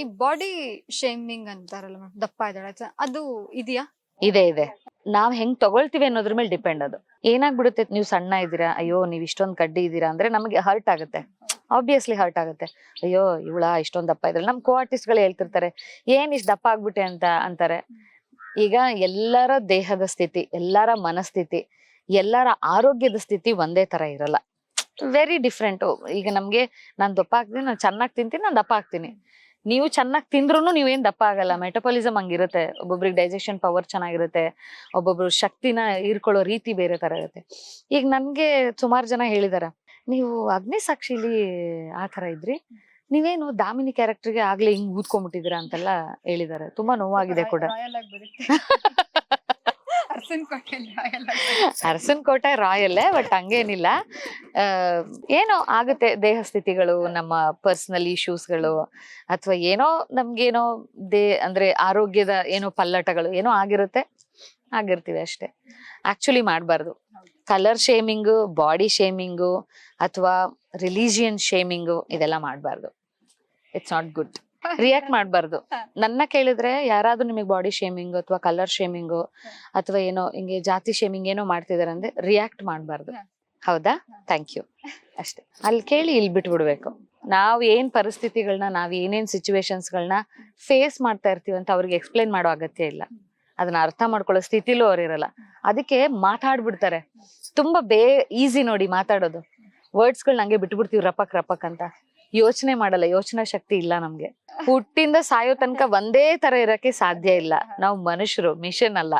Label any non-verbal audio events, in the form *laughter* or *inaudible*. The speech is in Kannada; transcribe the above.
ಈ ಬಾಡಿ ಶೇಮಿಂಗ್ ಅಂತಾರಲ್ಲ ದಪ್ಪ ಇದ್ದಾಳೆ. ಅದು ಇದೆಯಾ? ಇದೆ ಇದೆ. ನಾವ್ ಹೆಂಗ್ ತಗೊಳ್ತೀವಿ ಅನ್ನೋದ್ರ ಮೇಲೆ ಡಿಪೆಂಡ್ ಅದು. ಏನಾಗ್ಬಿಡುತ್ತೆ, ನೀವು ಸಣ್ಣ ಇದ್ದೀರಾ? ಅಯ್ಯೋ, ನೀವ್ ಇಷ್ಟೊಂದ್ ಕಡ್ಡಿ ಇದ್ದೀರಾ? ಅಂದ್ರೆ ನಮಗೆ ಹರ್ಟ್ ಆಗುತ್ತೆ. ಆಬ್ವಿಯಸ್ಲಿ ಹರ್ಟ್ ಆಗುತ್ತೆ. ಅಯ್ಯೋ, ಇವಳ ಇಷ್ಟೊಂದ್ ದಪ್ಪ ಇದ್ರೆ ನಮ್ ಕೋ ಆರ್ಟಿಸ್ಟ್ಗಳು ಹೇಳ್ತಿರ್ತಾರೆ, ಏನ್ ಇಷ್ಟ ದಪ್ಪ ಆಗ್ಬಿಟ್ಟೆ ಅಂತ? ಅಂತಾರೆ. ಈಗ ಎಲ್ಲರ ದೇಹದ ಸ್ಥಿತಿ, ಎಲ್ಲರ ಮನಸ್ಥಿತಿ, ಎಲ್ಲರ ಆರೋಗ್ಯದ ಸ್ಥಿತಿ ಒಂದೇ ತರ ಇರಲ್ಲ. ವೆರಿ ಡಿಫ್ರೆಂಟ್ ಈಗ ನಮ್ಗೆ, ನಾನ್ ದಪ್ಪ ಆಗ್ತೀನಿ, ನಾನು ಚೆನ್ನಾಗಿ ತಿಂತೀನಿ, ನಾನು ದಪ್ಪ ಆಗ್ತೀನಿ. ನೀವು ಚೆನ್ನಾಗಿ ತಿಂದ್ರು ನೀವೇನ್ ದಪ್ಪ ಆಗಲ್ಲ. ಮೆಟಬಾಲಿಸಮ್ ಹಂಗಿರುತ್ತೆ. ಒಬ್ಬೊಬ್ರಿಗೆ ಡೈಜೆಷನ್ ಪವರ್ ಚೆನ್ನಾಗಿರುತ್ತೆ. ಒಬ್ಬೊಬ್ರು ಶಕ್ತಿನ ಹೀರ್ಕೊಳ್ಳೋ ರೀತಿ ಬೇರೆ ತರ ಇರುತ್ತೆ. ಈಗ ನನ್ಗೆ ಸುಮಾರು ಜನ ಹೇಳಿದಾರ ನೀವು ಅಗ್ನಿ ಸಾಕ್ಷಿಲಿ ಆ ತರ ಇದ್ರಿ. ನೀವೇನು ದಾಮಿನಿ ಕ್ಯಾರೆಕ್ಟರ್ಗೆ ಆಗ್ಲೇ ಹಿಂಗ್ ಊದ್ಕೊಂಡ್ಬಿಟ್ಟಿದ್ದೀರಾ? ಅಂತೆಲ್ಲ ಹೇಳಿದಾರೆ. ತುಂಬಾ ನೋವಾಗಿದೆ ಕೂಡ. *laughs* ಅರಸನ್ ಕೋಟೆ ರಾಯಲ್ಲೇ, ಬಟ್ ಹಂಗೇನಿಲ್ಲ. ಏನೋ ಆಗುತ್ತೆ ದೇಹ ಸ್ಥಿತಿಗಳು, ನಮ್ಮ ಪರ್ಸನಲ್ ಇಶ್ಯೂಸ್ಗಳು ಅಥವಾ ಏನೋ ನಮ್ಗೇನೋ ದೇ, ಅಂದ್ರೆ ಆರೋಗ್ಯದ ಏನೋ ಪಲ್ಲಟಗಳು ಏನೋ ಆಗಿರುತ್ತೆ, ಆಗಿರ್ತೀವಿ ಅಷ್ಟೇ. ಆಕ್ಚುಲಿ ಮಾಡಬಾರ್ದು. ಕಲರ್ ಶೇಮಿಂಗು ಬಾಡಿ ಶೇಮಿಂಗು ಅಥವಾ ರಿಲಿಜಿಯನ್ ಶೇಮಿಂಗು ಇದೆಲ್ಲ ಮಾಡಬಾರ್ದು. ಇಟ್ಸ್ ನಾಟ್ ಗುಡ್ ರಿಯಾಕ್ಟ್ ಮಾಡಬಾರ್ದು. ನನ್ನ ಕೇಳಿದ್ರೆ ಯಾರಾದ್ರೂ ನಿಮಗೆ ಬಾಡಿ ಶೇಮಿಂಗ್ ಅಥವಾ ಕಲರ್ ಶೇಮಿಂಗು ಅಥವಾ ಏನೋ ಹಿಂಗೆ ಜಾತಿ ಶೇಮಿಂಗ್ ಏನೋ ಮಾಡ್ತಿದಾರೆ ಅಂದ್ರೆ ರಿಯಾಕ್ಟ್ ಮಾಡಬಾರ್ದು ಹೌದಾ? ಥ್ಯಾಂಕ್ ಯು ಅಷ್ಟೇ. ಅಲ್ಲಿ ಕೇಳಿ ಇಲ್ಲಿ ಬಿಟ್ಬಿಡ್ಬೇಕು. ನಾವ್ ಏನ್ ಪರಿಸ್ಥಿತಿಗಳನ್ನ ನಾವ್ ಏನೇನ್ ಸಿಚುವೇಶನ್ಸ್ಗಳನ್ನ ಫೇಸ್ ಮಾಡ್ತಾ ಇರ್ತೀವಿ ಅಂತ ಅವ್ರಿಗೆ ಎಕ್ಸ್ಪ್ಲೈನ್ ಮಾಡೋ ಅಗತ್ಯ ಇಲ್ಲ. ಅದನ್ನ ಅರ್ಥ ಮಾಡ್ಕೊಳ್ಳೋ ಸ್ಥಿತಿಲೂ ಅವ್ರಿರಲ್ಲ ಅದಕ್ಕೆ ಮಾತಾಡ್ಬಿಡ್ತಾರೆ. ತುಂಬಾ ಬೇ ಈಸಿ ನೋಡಿ ಮಾತಾಡೋದು. ವರ್ಡ್ಸ್ಗಳು ನಂಗೆ ಬಿಟ್ಬಿಡ್ತೀವಿ ರಪಕ್ ರಪಕ್ ಅಂತ. ಯೋಚನೆ ಮಾಡಲ್ಲ ಯೋಚನಾ ಶಕ್ತಿ ಇಲ್ಲ ನಮ್ಗೆ. ಹುಟ್ಟಿಂದ ಸಾಯೋ ತನಕ *laughs* ಒಂದೇ ತರ ಇರಕ್ಕೆ ಸಾಧ್ಯ ಇಲ್ಲ. ನಾವು ಮನುಷ್ಯರು ಮಿಷನ್ ಅಲ್ಲ.